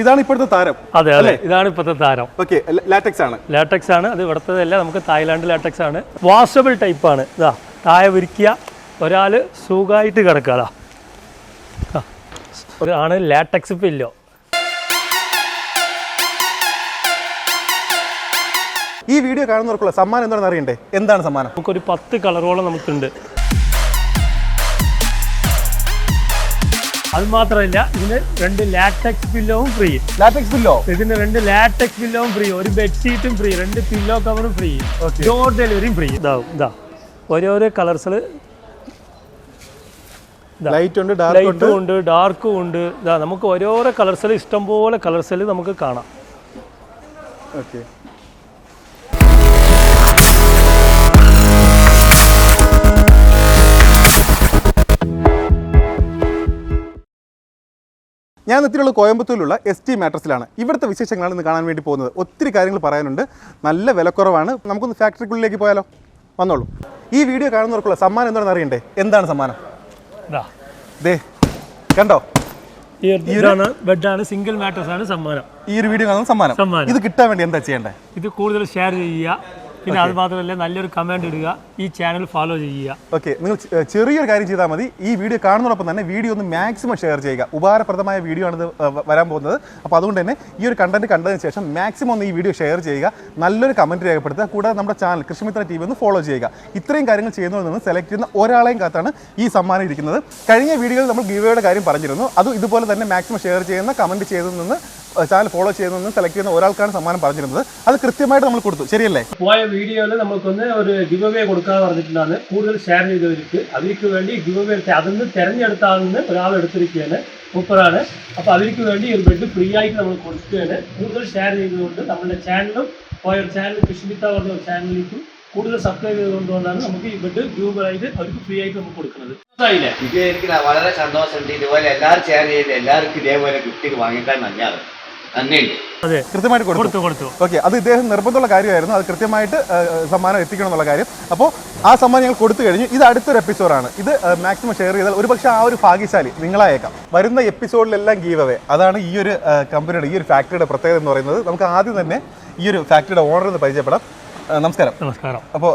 ഇതാണ് ഇപ്പോഴത്തെ താരം അതെ അതെ. ഇതാണ് ഇപ്പോഴത്തെ താരം. ഓക്കെ ലാറ്റക്സ് ആണ്. ലാറ്റക്സ് ആണ്. അത് ഇവിടുത്തതല്ല നമുക്ക് തായ്ലാൻഡ് ലാറ്റക്സ് ആണ്. വാഷബിൾ ടൈപ്പ് ആണ്. ഇതാ താഴെ വിരിക്കുക. ഒരാൾ സുഖമായിട്ട് കിടക്കുക. ആണ് ലാറ്റക്സ് പില്ലോ. ഈ വീഡിയോ കാണുന്നവർക്കുള്ള സമ്മാനം എന്താണെന്ന് അറിയണ്ടേ? എന്താണ് സമ്മാനം? നമുക്കൊരു പത്ത് കളറോളം നമുക്കുണ്ട്. അത് മാത്രമല്ല ഇതിന് രണ്ട് ലാറ്റക്സ് പില്ലോവും ഫ്രീ ലാറ്റക്സ് പില്ലോ ഇതിന് രണ്ട് ലാറ്റക്സ് പില്ലോവും ഫ്രീ ഒരു ബെഡ്ഷീറ്റും ഫ്രീ രണ്ട് പില്ലോ കവറും ഫ്രീ. ഡോർ ഡെലിവറിയും ഫ്രീ ഇതാവും ഇതാ ഓരോരോ കളർസിൽ ലൈറ്റ് ഉണ്ട് ഡാർക്ക് ഉണ്ട് ലൈറ്റും ഉണ്ട്. ഡാർക്കും ഉണ്ട്. ഇതാ നമുക്ക് ഓരോരോ കളർസിൽ ഇഷ്ടംപോലെ കളർസിൽ നമുക്ക് കാണാം. ഓക്കെ ഞാൻ എത്തിയുള്ള കോയമ്പത്തൂരിലുള്ള എസ് ടി മാട്രസിലാണ് ഇവിടുത്തെ വിശേഷങ്ങളാണ് ഇന്ന് കാണാൻ വേണ്ടി പോകുന്നത്. ഒത്തിരി കാര്യങ്ങൾ പറയാനുണ്ട്. നല്ല വിലക്കുറവാണ്. നമുക്കൊന്ന് ഫാക്ടറിക്കുള്ളിലേക്ക് പോയാലോ? വന്നോളൂ. ഈ വീഡിയോ കാണുന്നവർക്കുള്ള സമ്മാനം എന്താണെന്ന് അറിയണ്ടേ? എന്താണ് സമ്മാനം? ദേ. കണ്ടോ? ഇതാണ് ബെഡാണ് സിംഗിൾ മാട്രസ് ആണ് സമ്മാനം. ഈ ഒരു വീഡിയോ കാണുന്ന സമ്മാനം. സമ്മാനം. ഇത് കിട്ടാൻ വേണ്ടി എന്താ ചെയ്യേണ്ടത് ഇത് കൂടുതൽ ഷെയർ ചെയ്യുക. പിന്നെ അത് മാത്രമല്ല നല്ലൊരു കമന്റ് ഇടുക. ഈ ചാനൽ ഫോളോ ചെയ്യുക. ഓക്കെ നിങ്ങൾ ചെറിയൊരു കാര്യം ചെയ്താൽ മതി. ഈ വീഡിയോ കാണുന്നതോടൊപ്പം തന്നെ വീഡിയോ ഒന്ന് മാക്സിമം ഷെയർ ചെയ്യുക. ഉപകാരപ്രദമായ വീഡിയോ ആണ് വരാൻ പോകുന്നത്. അപ്പോൾ അതുകൊണ്ട് തന്നെ ഈ ഒരു കണ്ടന്റ് കണ്ടതിന് ശേഷം മാക്സിമം ഒന്ന് ഈ വീഡിയോ ഷെയർ ചെയ്യുക. നല്ലൊരു കമന്റ് രേഖപ്പെടുത്തുക. കൂടാതെ നമ്മുടെ ചാനൽ കൃഷിമിത്ര ടി വി ഒന്ന് ഫോളോ ചെയ്യുക. ഇത്രയും കാര്യങ്ങൾ ചെയ്യുന്നതിൽ നിന്ന് സെലക്ട് ചെയ്യുന്ന ഒരാളെയും കാത്താണ് ഈ സമ്മാനം ഇരിക്കുന്നത്. കഴിഞ്ഞ വീഡിയോയിൽ നമ്മൾ ഗീവയുടെ കാര്യം പറഞ്ഞിരുന്നു. അത് ഇതുപോലെ തന്നെ മാക്സിമം ഷെയർ ചെയ്യുന്ന കമന്റ് ചെയ്തതിൽ നിന്ന് ചാനൽ ഫോളോ ചെയ്യുന്നതെന്ന് നിന്ന് സെലക്ട് ചെയ്യുന്ന ഒരാൾക്കാണ് സമ്മാനം പറഞ്ഞിരുന്നത്. അത് കൃത്യമായിട്ട് നമ്മൾ കൊടുത്തു. ശരിയല്ലേ? പോയ വീഡിയോയിൽ നമുക്കൊന്ന് ഒരു ഗിവ് അവേ കൊടുക്കാന്ന് പറഞ്ഞിട്ടുണ്ടാണ്. കൂടുതൽ ഷെയർ ചെയ്തവർക്ക്. അവർക്ക് വേണ്ടി ഗിവ് അവേ അതിൽ തിരഞ്ഞെടുത്ത ആളിൽ നിന്ന് ഒരാൾ എടുത്തിരിക്കുകയാണ്. മുപ്പതാണ് അപ്പോൾ അവർക്ക് വേണ്ടി ഒരു ബെഡ് ഫ്രീ ആയിട്ട് നമ്മൾ കൊടുക്കുകയാണ്. കൂടുതൽ ഷെയർ ചെയ്തുകൊണ്ട് നമ്മുടെ ചാനലും പോയ ഒരു ചാനൽ കൃഷിമിത്ത പറഞ്ഞ ചാനലിലേക്കും കൂടുതൽ സബ്സ്ക്രൈബ് ചെയ്തുകൊണ്ടാണ് നമുക്ക് ഈ ബെഡ് ഗ്രൂപ്പായിട്ട് അവർക്ക് ഫ്രീ ആയിട്ട് നമുക്ക് കൊടുക്കുന്നത്. ഇത് എനിക്ക് വളരെ സന്തോഷമുണ്ട്. ഇതുപോലെ എല്ലാവരും ഷെയർ ചെയ്ത് എല്ലാവർക്കും ഇതേപോലെ ഗിഫ്റ്റ് വാങ്ങിക്കാൻ നല്ലതാണ് അതെ. കൃത്യമായിട്ട് കൊടുത്തു. കൊടുത്തു ഓക്കെ അത് ഇദ്ദേഹം നിർബന്ധമുള്ള കാര്യമായിരുന്നു. അത് കൃത്യമായിട്ട് സമ്മാനം എത്തിക്കണം എന്നുള്ള കാര്യം. അപ്പോൾ ആ സമ്മാനം ഞങ്ങൾ കൊടുത്തു കഴിഞ്ഞു. ഇത് അടുത്തൊരു എപ്പിസോഡാണ്. ഇത് മാക്സിമം ഷെയർ ചെയ്താൽ ഒരു പക്ഷേ ആ ഒരു ഭാഗ്യശാലി നിങ്ങളായേക്കാം. വരുന്ന എപ്പിസോഡിലെല്ലാം ഗീവ് അവേ അതാണ് ഈ ഒരു കമ്പനിയുടെ ഈ ഒരു ഫാക്ടറിയുടെ പ്രത്യേകത എന്ന് പറയുന്നത്. നമുക്ക് ആദ്യം തന്നെ ഈ ഒരു ഫാക്ടറിയുടെ ഓണർ എന്ന് പരിചയപ്പെടാം. നമസ്കാരം. നമസ്കാരം. അപ്പോൾ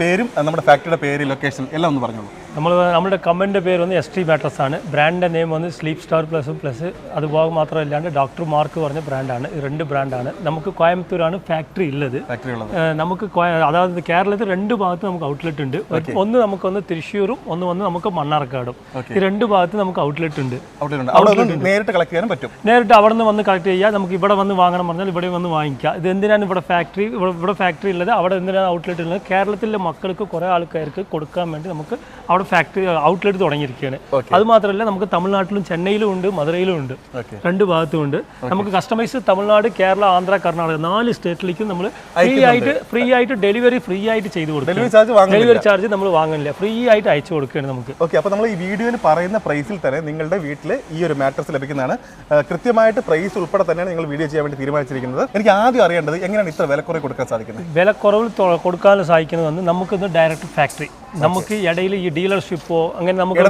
പേരും നമ്മുടെ ഫാക്ടറിയുടെ പേര് ലൊക്കേഷൻ എല്ലാം ഒന്ന് പറഞ്ഞോളൂ. നമ്മൾ നമ്മുടെ കമ്പനിന്റെ പേര് വന്ന് എസ് ടി മാട്രസ് ആണ്. ബ്രാൻഡിന്റെ നെയിം വന്ന് സ്ലീപ്പ് സ്റ്റാർ പ്ലസ് പ്ലസ് അതുപോലെ മാത്രമല്ലാണ്ട് ഡോക്ടർ മാർക്ക് പറഞ്ഞ ബ്രാൻഡാണ് ഇത് രണ്ട് ബ്രാൻഡാണ് നമുക്ക് കോയമ്പത്തൂരാണ് ഫാക്ടറി ഉള്ളത്. നമുക്ക് അതായത് കേരളത്തിൽ രണ്ട് ഭാഗത്ത് നമുക്ക് ഔട്ട്ലെറ്റ് ഉണ്ട്. ഒന്ന് നമുക്കൊന്ന് തൃശ്ശൂരും ഒന്ന് വന്ന് നമുക്ക് മണ്ണാർക്കാടും. ഈ രണ്ട് ഭാഗത്ത് നമുക്ക് ഔട്ട്ലെറ്റ് ഉണ്ട്. നേരിട്ട് കളക്ട് ചെയ്യാൻ പറ്റും. നേരിട്ട് അവിടെ നിന്ന് വന്ന് കളക്ട് ചെയ്യുക നമുക്ക് ഇവിടെ വന്ന് വാങ്ങണം പറഞ്ഞാൽ ഇവിടെ വന്ന് വാങ്ങിക്കുക ഇത് എന്തിനാണ് ഇവിടെ ഫാക്ടറി ഇവിടെ ഫാക്ടറി ഉള്ളത്? അവിടെ എന്തിനാണ് ഔട്ട്ലെറ്റ് ഉള്ളത്? കേരളത്തിലെ മക്കൾക്ക് കുറേ ആൾക്കാർക്ക് കൊടുക്കാൻ വേണ്ടി നമുക്ക് അവിടെ ഫാക്ടറി ഔട്ട്ലെറ്റ് തുടങ്ങിയിരിക്കുകയാണ്. അത് മാത്രമല്ല നമുക്ക് തമിഴ്നാട്ടിലും ചെന്നൈയിലും ഉണ്ട് മധുരയിലും ഉണ്ട്. രണ്ട് ഭാഗത്തും ഉണ്ട്. നമുക്ക് കസ്റ്റമൈസ് തമിഴ്നാട് കേരള ആന്ധ്ര കർണാടക നാല് സ്റ്റേറ്റിലേക്കും നമ്മൾ ഫ്രീ ആയിട്ട് ഫ്രീ ആയിട്ട് ഡെലിവറി ഫ്രീ ആയിട്ട് ചെയ്തു കൊടുക്കും ഡെലിവറി ചാർജ് നമ്മൾ വാങ്ങുന്നില്ല. ഫ്രീ ആയിട്ട് അയച്ചു കൊടുക്കുകയാണ് നമുക്ക്. ഓക്കെ അപ്പോൾ നമ്മൾ ഈ വീഡിയോയിൽ പറയുന്ന പ്രൈസിൽ തന്നെ നിങ്ങളുടെ വീട്ടിൽ ഈ ഒരു മാട്രസ് ലഭിക്കുന്നതാണ്. കൃത്യമായിട്ട് പ്രൈസ് ഉൾപ്പെടെ തന്നെയാണ് നിങ്ങൾ വീഡിയോ ചെയ്യാൻ വേണ്ടി തീരുമാനിച്ചിരിക്കുന്നത്. എനിക്ക് ആദ്യം അറിയേണ്ടത് എങ്ങനെയാണ് ഇത്ര വിലക്കുറവ് കൊടുക്കാൻ സാധിക്കുന്നത്? വിലക്കുറവ് കൊടുക്കാൻ സാധിക്കുന്നത് നമുക്ക് നമുക്കിന്ന് ഡയറക്റ്റ് ഫാക്ടറി നമുക്ക് ഇടയിൽ ഈ ഡീലർഷിപ്പോ അങ്ങനെ നമുക്ക്.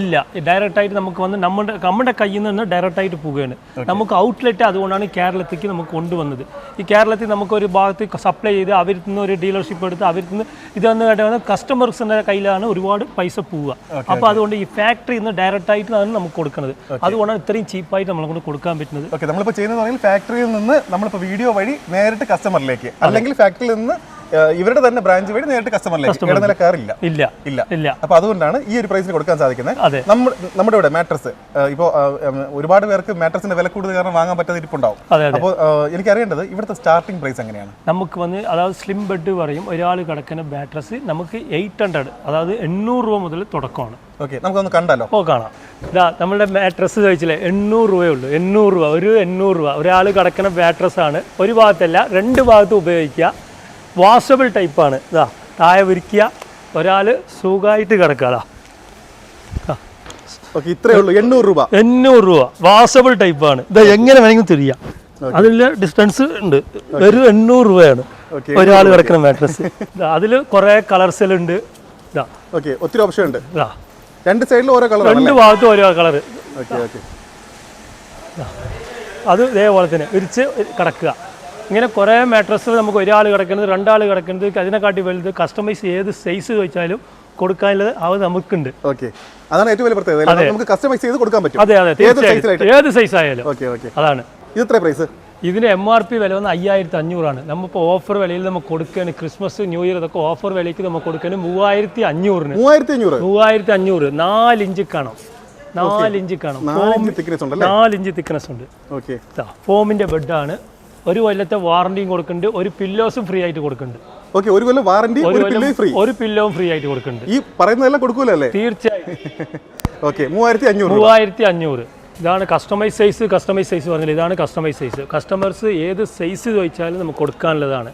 ഇല്ല. ഡയറക്റ്റ് ആയിട്ട് നമുക്ക് വന്ന് നമ്മുടെ നമ്മുടെ കയ്യിൽ നിന്ന് ഡയറക്റ്റ് ആയിട്ട് പോവുകയാണ് നമുക്ക് ഔട്ട്ലെറ്റ് അതുകൊണ്ടാണ് കേരളത്തിലേക്ക് നമുക്ക് കൊണ്ടുവന്നത്. ഈ കേരളത്തിൽ നമുക്ക് ഒരു ഭാഗത്ത് സപ്ലൈ ചെയ്ത് അവരിൽ നിന്ന് ഒരു ഡീലർഷിപ്പ് എടുത്ത് അവരിൽ നിന്ന് ഇതെന്ന് കേട്ടാൽ കസ്റ്റമേഴ്സിന്റെ കയ്യിലാണ് ഒരുപാട് പൈസ പോവുക. അപ്പോൾ അതുകൊണ്ട് ഈ ഫാക്ടറി നിന്ന് ഡയറക്റ്റ് ആയിട്ടാണ് നമുക്ക് കൊടുക്കുന്നത്. അതുകൊണ്ടാണ് ഇത്രയും ചീപ്പായിട്ട് നമ്മളെ കൊണ്ട് കൊടുക്കാൻ പറ്റുന്നത്. ഓക്കെ നമ്മളിപ്പോൾ ചെയ്യുന്നത് ഫാക്ടറിയിൽ നിന്ന് നമ്മളിപ്പോൾ വീഡിയോ വഴി നേരിട്ട് കസ്റ്റമറിലേക്ക് അല്ലെങ്കിൽ ഫാക്ടറിയിൽ നിന്ന് ഇവരുടെ തന്നെ ബ്രാഞ്ച് വഴി നേരിട്ട് കസ്റ്റമറിലേക്ക് ഇടനിലക്കാരില്ല. ഇല്ല. ഇല്ല. ഇല്ല. അപ്പൊ അതുകൊണ്ടാണ് ഈ ഒരു പ്രൈസിന് കൊടുക്കാൻ സാധിക്കുന്നത്. നമ്മുടെ ഇവിടെ മാട്രസ് ഇപ്പോൾ ഒരുപാട് പേർക്ക് മാട്രസിന്റെ വില കൂടുതൽ കാരണം വാങ്ങാൻ പറ്റാതെ ഇരിപ്പുണ്ടാവും. അപ്പോൾ എനിക്ക് അറിയേണ്ടത് ഇവിടുത്തെ സ്റ്റാർട്ടിംഗ് പ്രൈസ് എങ്ങനെയാണ്? നമുക്ക് വന്ന് അതായത് സ്ലിം ബെഡ് പറയും ഒരാൾ കിടക്കുന്ന മാട്രസ് നമുക്ക് എയ്റ്റ് ഹൺഡ്രഡ് അതായത് എണ്ണൂറ് രൂപ മുതൽ തുടക്കമാണ്. ഓക്കെ നമുക്കൊന്ന് കണ്ടാലോ? ഓ കാണാം. ഇതാ നമ്മുടെ മാട്രസ് കഴിച്ചില്ലേ എണ്ണൂറ് രൂപയേ ഉള്ളൂ. എണ്ണൂറ് രൂപ ഒരു എണ്ണൂറ് രൂപ. ഒരാൾ കിടക്കുന്ന മാട്രസ് ആണ്. ഒരു ഭാഗത്തല്ല രണ്ട് ഭാഗത്തും ഉപയോഗിക്കുക. വാഷബിൾ ടൈപ്പാണ്. ഇതാ താഴെ വിരിക്കുക ഒരാൾ സുഖമായിട്ട് കിടക്കുക ഇത്രേ ഇത്രയേ ഉള്ളൂ. എണ്ണൂറ് രൂപ. എണ്ണൂറ് രൂപ. വാഷബിൾ ടൈപ്പാണ്. ഇത് എങ്ങനെ വേണമെങ്കിലും തിരിയാം. അതിൽ ഡിസ്റ്റൻസ് ഉണ്ട്. ഒരു എണ്ണൂറ് രൂപയാണ്. ഒരാൾ കിടക്കുന്ന മാട്രസ് അതിൽ കുറേ കളർസ് എല്ലാം ഓക്കെ ഒത്തിരി ഓപ്ഷൻ ഉണ്ട്. രണ്ട് സൈഡിൽ ഓരോ കളർ രണ്ട് ഭാഗത്തും ഓരോ കളർ അത് ഇതേപോലെ തന്നെ വിരിച്ച് കിടക്കുക. ഇങ്ങനെ കുറേ മാട്രസ് നമുക്ക് ഒരാൾ കിടക്കുന്നത് രണ്ടാൾ കിടക്കുന്നത് അതിനെക്കാട്ടി വലുത് കസ്റ്റമൈസ് ഏത് സൈസ് വെച്ചാലും കൊടുക്കാനുള്ളത് അവ നമുക്കുണ്ട്. ഓക്കെ അതാണ് ഏറ്റവും വലിയ പ്രത്യേകത? നമുക്ക് കസ്റ്റമൈസ് ചെയ്ത് കൊടുക്കാൻ പറ്റും. അതെ അതെ ഏത് തീർച്ചയായിട്ടും ഏത് സൈസ് ആയാലും. ഓക്കെ ഓക്കെ അതാണ്. ഇത് എത്ര പ്രൈസ് ഇതിന് എം ആർ പി വില വന്ന് അയ്യായിരത്തി അഞ്ഞൂറാണ് നമ്മളിപ്പോൾ ഓഫർ വിലയിൽ നമുക്ക് കൊടുക്കുകയാണ് ക്രിസ്മസ് ന്യൂ ഇയർ ഇതൊക്കെ ഓഫർ വിലയ്ക്ക് നമുക്ക് കൊടുക്കുകയാണ് മൂവായിരത്തി അഞ്ഞൂറിന് മൂവായിരത്തി അഞ്ഞൂറ് മൂവായിരത്തി അഞ്ഞൂറ് നാലിഞ്ച് കാണും. നാലിഞ്ച് കാണും നാലിഞ്ച് തിക്നെസ് ഉണ്ട്. ഫോമിന്റെ ബെഡാണ് ഒരു കൊല്ലത്തെ വാറണ്ടിയും കൊടുക്കുന്നുണ്ട്. ഒരു പില്ലോസും ഫ്രീ ആയിട്ട് കൊടുക്കുന്നുണ്ട്. ഓക്കെ ഒരു കൊല്ലം വാറണ്ടി ഒരു പില്ലോ ഫ്രീ ഒരു പില്ലോവും ഫ്രീ ആയിട്ട് കൊടുക്കുന്നുണ്ട്. ഈ പറയുന്നതെല്ലാം കൊടുക്കൂലല്ലേ? തീർച്ചയായും. ഓക്കെ മൂവായിരത്തി അഞ്ഞൂറ് മൂവായിരത്തി അഞ്ഞൂറ് ഇതാണ് കസ്റ്റമൈസ് സൈസ് കസ്റ്റമൈസ് സൈസ് പറഞ്ഞില്ല? ഇതാണ് കസ്റ്റമൈസ് സൈസ് കസ്റ്റമേഴ്സ് ഏത് സൈസ് ചോദിച്ചാലും നമുക്ക് കൊടുക്കാനുള്ളതാണ്.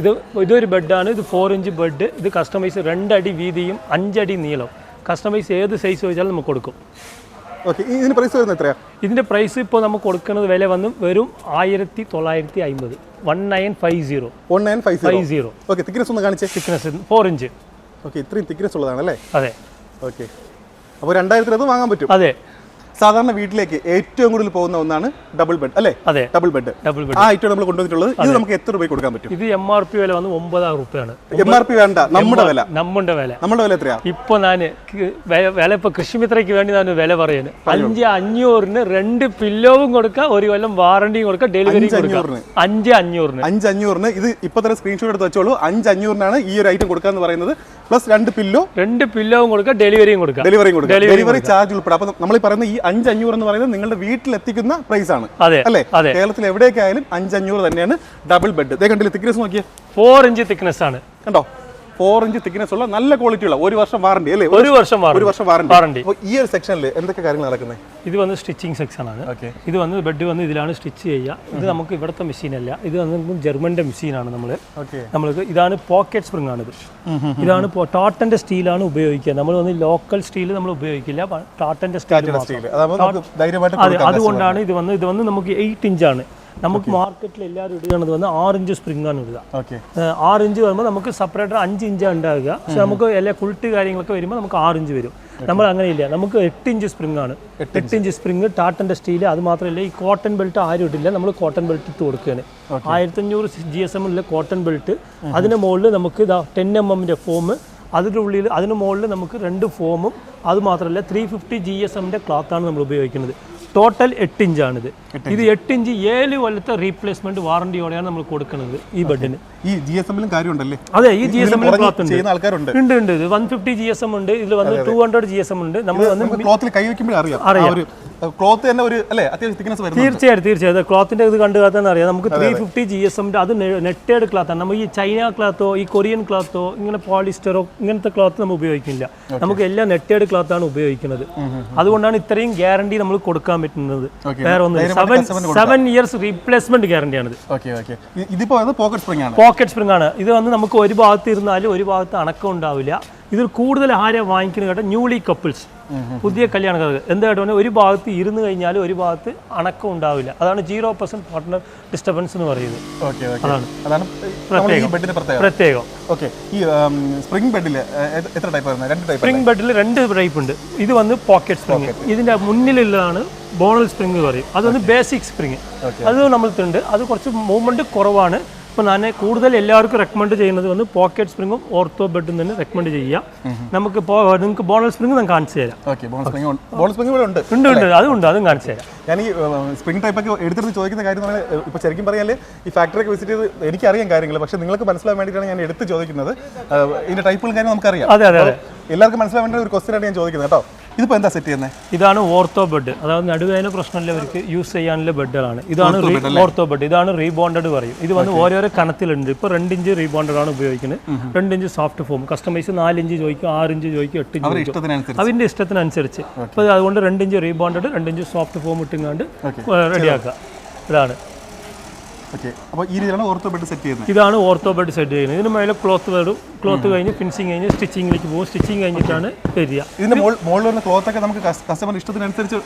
ഇത് ഇതൊരു ബെഡാണ് ഇത് ഫോർ ഇഞ്ച് ബെഡ് ഇത് കസ്റ്റമൈസ് രണ്ടടി വീതിയും അഞ്ചടി നീളം. കസ്റ്റമൈസ് ഏത് സൈസ് ചോദിച്ചാലും നമുക്ക് കൊടുക്കും. ഓക്കെ ഇതിന് പ്രൈസ് വരുന്നത് എത്രയാ? ഇതിന്റെ പ്രൈസ് ഇപ്പോൾ നമുക്ക് കൊടുക്കുന്നത് വില വന്ന് വെറും ആയിരത്തി തൊള്ളായിരത്തി അമ്പത് one nine five zero. One nine five five zero. Okay thickness ഒന്ന് കാണിച്ചേ. തിക്നെസ് ഫോർ ഇഞ്ച് ഓക്കെ ഇത്രയും തിക്നെസ് ഉള്ളതാണ് അല്ലേ അതെ. ഓക്കെ. അപ്പോൾ രണ്ടായിരത്തിന് അത് വാങ്ങാൻ പറ്റും. അതെ. സാധാരണ വീട്ടിലേക്ക് ഏറ്റവും കൂടുതൽ പോകുന്ന ഒന്നാണ് ഡബിൾ ബെഡ് അല്ലേ? അതെ. ഡബിൾ ബെഡ് ഡബിൾ ബെഡ് ആ ഐറ്റം നമ്മൾ കൊണ്ടുവന്നിട്ടുള്ളത്. ഇത് നമുക്ക് എത്ര രൂപയ്ക്ക് കൊടുക്കാൻ പറ്റും? ഇത് എം ആർ പി വില വന്ന് ഒമ്പതായിരം റുപ്യാണ്. എം ആർ പി വേണ്ട. നമ്മുടെ വില. നമ്മുടെ വില. നമ്മുടെ വില എത്രയാ? ഇപ്പൊ ഞാൻ വില ഇപ്പൊ കൃഷിമിത്രയ്ക്ക് വേണ്ടി ഞാൻ വില പറയുന്നു. അഞ്ച് അഞ്ഞൂറിന് രണ്ട് പില്ലോവും കൊടുക്കാം ഒരു കൊല്ലം വാറണ്ടിയും കൊടുക്കാം ഡെലിവറി. അഞ്ച് അഞ്ഞൂറിന്. അഞ്ച് അഞ്ഞൂറിന്. ഇത് ഇപ്പൊ തന്നെ സ്ക്രീൻഷോട്ട് എടുത്ത് വെച്ചോളൂ. അഞ്ച് അഞ്ഞൂറിനാണ് ഈ ഒരു ഐറ്റം കൊടുക്കാന്ന് പറയുന്നത്. പ്ലസ് രണ്ട് പില്ലോ രണ്ട് പില്ലോവും കൊടുക്കാം ഡെലിവറിയും കൊടുക്കുക ഡെലിവറിയും കൊടുക്കുക ഡെലിവറി ചാർജ് ഉൾപ്പെടെ. അപ്പൊ നമ്മൾ പറയുന്ന ഈ അഞ്ച് അഞ്ഞൂറ് എന്ന് പറയുന്നത് നിങ്ങളുടെ വീട്ടിൽ എത്തിക്കുന്ന പ്രൈസ് ആണ് അല്ലേ? കേരളത്തിൽ എവിടേക്കായാലും ആയാലും അഞ്ച് തന്നെയാണ് ഡബിൾ ബെഡ് ഇതേ കണ്ടില്ല തിക്നെസ് നോക്കിയേ? ഫോർ ഇഞ്ച് തിക്നെസ് ആണ്. കണ്ടോ? ഫോർ ഇഞ്ച് തിക്നെസ് ഉള്ള നല്ല ക്വാളിറ്റി ഉള്ള ഒരു വർഷം വാറണ്ടി അല്ലേ? ഒരു വർഷം ഒരു വർഷം വാറണ്ടി വാറണ്ടി അപ്പോൾ ഈ ഒരു സെക്ഷനിൽ എന്തൊക്കെ കാര്യങ്ങൾ നടക്കുന്നത് ഇത് വന്ന് സ്റ്റിച്ചിങ് സെക്ഷൻ ആണ്. ഓക്കെ. ഇത് വന്ന് ബെഡ് വന്ന് ഇതിലാണ് സ്റ്റിച്ച് ചെയ്യുക. ഇത് നമുക്ക് ഇവിടുത്തെ മെഷീൻ അല്ല. ഇത് വന്ന് ജർമ്മന്റെ മെഷീനാണ് നമ്മൾ ഓക്കെ. നമ്മൾക്ക് ഇതാണ് പോക്കറ്റ് സ്പ്രിംഗ് ആണിത്. ഇതാണ് ടാട്ടന്റെ സ്റ്റീലാണ് ഉപയോഗിക്കുക. നമ്മൾ വന്ന് ലോക്കൽ സ്റ്റീൽ നമ്മൾ ഉപയോഗിക്കില്ല. ടാട്ടന്റെ സ്റ്റീൽ അതുകൊണ്ടാണ് ഇത് വന്ന് ഇത് വന്ന് നമുക്ക് എയ്റ്റ് ഇഞ്ചാണ് നമുക്ക് മാർക്കറ്റിൽ എല്ലാവരും ഇടുകയാണെന്ന് പറഞ്ഞാൽ ആറ് ഇഞ്ച് സ്പ്രിംഗ് ആണ് ഇടുക. ഓക്കെ ആറ് ഇഞ്ച് വരുമ്പോൾ നമുക്ക് സെപ്പറേറ്റർ അഞ്ച് ഇഞ്ചാണ് ഉണ്ടാവുക. പക്ഷെ നമുക്ക് എല്ലാ കുൾട്ട് കാര്യങ്ങളൊക്കെ വരുമ്പോൾ നമുക്ക് ആറ് ഇഞ്ച് വരും. നമ്മൾ അങ്ങനെയില്ല. നമുക്ക് എട്ട് ഇഞ്ച് സ്പ്രിംഗ് ആണ്. എട്ട് ഇഞ്ച് സ്പ്രിംഗ് ടാറ്റന്റെ സ്റ്റീൽ അത് മാത്രമല്ല ഈ കോട്ടൺ ബെൽറ്റ് ആരും ഇട്ടില്ല നമ്മൾ കോട്ടൺ ബെൽറ്റ് ഇട്ട് കൊടുക്കുകയാണ്. ആയിരത്തഞ്ഞൂറ് ജി എസ് എമ്മിലെ കോട്ടൺ ബെൽറ്റ് അതിന് മുകളിൽ നമുക്ക് ഇതാ ടെൻ എം എമ്മിന്റെ ഫോം അതിന്റെ ഉള്ളിൽ അതിന് മുകളിൽ നമുക്ക് രണ്ട് ഫോമും അത് മാത്രമല്ല ത്രീ ഫിഫ്റ്റി ജി എസ് എമ്മിന്റെ ക്ലാത്താണ് നമ്മൾ ഉപയോഗിക്കുന്നത്. ടോട്ടൽ എട്ട് ഇഞ്ചാണിത് ഇത് എട്ട് ഇഞ്ച് ഏഴ് കൊല്ലത്തെ റീപ്ലേസ്മെന്റ് വാറണ്ടിയോടെയാണ് നമ്മൾ കൊടുക്കുന്നത് ഈ ബെഡിന്. ഈ ജി എസ് എമ്മിലും കാര്യമുണ്ടല്ലേ? അതെ ഈ ജി എസ് എമ്മിലും ക്ലോത്ത് ഉണ്ട്. ഉണ്ട് ഉണ്ട്. ഇത് one fifty G S M ഉണ്ട്. ഇതിൽ വന്ന് two hundred G S M ഉണ്ട്. നമ്മൾ വന്ന് ക്ലോത്തിൽ കൈ വെക്കുമ്പോഴേ അറിയാം. ഒരു ക്ലോത്ത് തന്നെ ഒരു അല്ലേ അത്യാവശ്യം തിക്നെസ് വരുന്നത് തീർച്ചയായിട്ടും തീർച്ചയായും ക്ലോത്തിന്റെ ഇത് കണ്ടു കാത്താന്ന് അറിയാം. നമുക്ക് ത്രീ ഫിഫ്റ്റി ജി എസ് എമ്മിന്റെ അത് നെറ്റേഡ് ക്ലാത്താണ് നമ്മൾ ഈ ചൈന ക്ലാത്തോ ഈ കൊറിയൻ ക്ലാത്തോ ഇങ്ങനെ പോളിസ്റ്ററോ ഇങ്ങനത്തെ ക്ലോത്ത് നമ്മൾ ഉപയോഗിക്കില്ല. നമുക്ക് എല്ലാ നെറ്റേഡ് ക്ലോത്താണ് ഉപയോഗിക്കുന്നത്. അതുകൊണ്ടാണ് ഇത്രയും ഗ്യാരണ്ടി നമ്മൾ കൊടുക്കാൻ പറ്റുന്നത്. വേറെ ഒന്നും സെവൻ സെവൻ ഇയേഴ്സ് റീപ്ലേസ്മെന്റ് ഗ്യാരണ്ടിയാണിത് ആണ് ഇത് ഇതിപ്പോ പോക്കറ്റ് സ്പ്രിംഗ് ആണ്. പോക്കറ്റ് സ്പ്രിംഗ് ആണ്. ഇത് വന്ന് നമുക്ക് ഒരു ഭാഗത്ത് ഇരുന്നാലും ഒരു ഭാഗത്ത് അണക്കം ഉണ്ടാവില്ല. ഇതിൽ കൂടുതൽ ആരെ വാങ്ങിക്കുന്നത് കേട്ടോ? ന്യൂലി കപ്പിൾസ് പുതിയ കല്യാണക്കാർക്ക് എന്താ കേട്ടോ? ഒരു ഭാഗത്ത് ഇരുന്ന് കഴിഞ്ഞാൽ ഒരു ഭാഗത്ത് അണക്കം ഉണ്ടാവില്ല. അതാണ് സീറോ പെർസെന്റ് പാർട്ട്ണർ ഡിസ്റ്റർബൻസ് എന്ന് പറയുന്നത്. അതാണ്. അതാണ് പ്രത്യേകം. ഓക്കെ ഈ സ്പ്രിംഗ് ബെഡിൽ എത്ര ടൈപ്പ് രണ്ട് ടൈപ്പ് സ്പ്രിംഗ് ബെഡിൽ രണ്ട് ടൈപ്പ് ഉണ്ട്. ഇത് വന്ന് പോക്കറ്റ് സ്പ്രിംഗ് ഇതിന്റെ മുന്നിലുള്ളതാണ് ബോണൽ സ്പ്രിംഗ് പറയും. അതൊന്ന് ബേസിക് സ്പ്രിംഗ് അത് നമ്മൾക്കുണ്ട് അത് കുറച്ച് മൂവ്മെന്റ് കുറവാണ്. ഇപ്പോൾ ഞാൻ കൂടുതൽ എല്ലാവർക്കും റെക്കമെൻഡ് ചെയ്യുന്നത് വന്ന് പോക്കറ്റ് സ്പ്രിങ്ങും ഓർത്തോ ബെഡും തന്നെ റെക്കമെൻഡ് ചെയ്യാം നമുക്ക് നിങ്ങൾക്ക് ബോണൽ സ്പ്രിങ് ഞാൻ കാണിച്ചു തരാം. ഉണ്ട്. ഉണ്ട്. ഉണ്ട് അതുണ്ട് അതും കാണിച്ചു തരാം. ഞാൻ ഈ സ്പ്രിംഗ് ടൈപ്പ് ഒക്കെ എടുത്തിട്ട് ചോദിക്കുന്ന കാര്യം നമ്മൾ പറഞ്ഞാൽ ഇപ്പോൾ ശരിക്കും പറയാൽ ഈ ഫാക്ടറി ഒക്കെ വിസിറ്റ് ചെയ്ത് എനിക്കറിയാം കാര്യങ്ങൾ പക്ഷേ നിങ്ങൾക്ക് മനസ്സിലാൻ വേണ്ടിയിട്ടാണ് ഞാൻ എടുത്ത് ചോദിക്കുന്നത്. ഇതിന്റെ ഇതിന്റെ ടൈപ്പുകളും കാര്യം നമുക്കറിയാം. അതെ അതെ അതെ. എല്ലാവർക്കും മനസ്സിലാൻ വേണ്ടി ഒരു ക്വസ്റ്റ്യൻ ആണ് ഞാൻ ചോദിക്കുന്നത് കേട്ടോ. ഇതിപ്പോൾ എന്താ സെറ്റ് ചെയ്യുന്നത് ഇതാണ് ഓർത്തോ ബെഡ് അതായത് നടുവേദന പ്രശ്നമുള്ളവർക്ക് യൂസ് ചെയ്യാനുള്ള ബെഡുകളാണ് ഇതാണ് ഓർത്തോ ബെഡ് ഇതാണ് റീബോണ്ടഡ് പറയും. ഇത് വന്ന് ഓരോരോ കണത്തിലുണ്ട് ഇപ്പോൾ രണ്ട് ഇഞ്ച് റീബോണ്ടഡ് ആണ് ഉപയോഗിക്കുന്നത് രണ്ട് ഇഞ്ച് സോഫ്റ്റ് ഫോം കസ്റ്റമൈസ് നാല് ഇഞ്ച് ചോദിക്കും ആറ് ഇഞ്ച് ചോദിക്കും എട്ട് ഇഞ്ച് ചോദിക്കും. അതിന്റെ ഇഷ്ടത്തിനനുസരിച്ച്. അപ്പോൾ അതുകൊണ്ട് രണ്ട് ഇഞ്ച് റീബോണ്ടഡ് രണ്ട് ഇഞ്ച് സോഫ്റ്റ് ഫോം ഇട്ടുങ്ങാണ്ട് റെഡിയാക്കുക ഇതാണ്. ഓക്കെ. അപ്പോൾ ഈ രീതിയിലാണ് ഓർത്തോ ബെഡ് സെറ്റ് ചെയ്യുന്നത്. ഇതാണ് ഓർത്തോ ബെഡ് സെറ്റ് ചെയ്യുന്നത്. ഇതിന് മേലെ ക്ലോത്ത് വരും ക്ലോത്ത് കഴിഞ്ഞ് ഫിനിഷിങ് കഴിഞ്ഞ് സ്റ്റിച്ചിങ്ങിലേക്ക് പോകും. സ്റ്റിച്ചിങ് കഴിഞ്ഞിട്ടാണ് വരിക ഇതിന്റെ മുകളിൽ വരുന്ന ക്ലോത്ത് ഒക്കെ നമുക്ക് കസ്റ്റമർ ഇഷ്ടത്തിനനുസരിച്ച്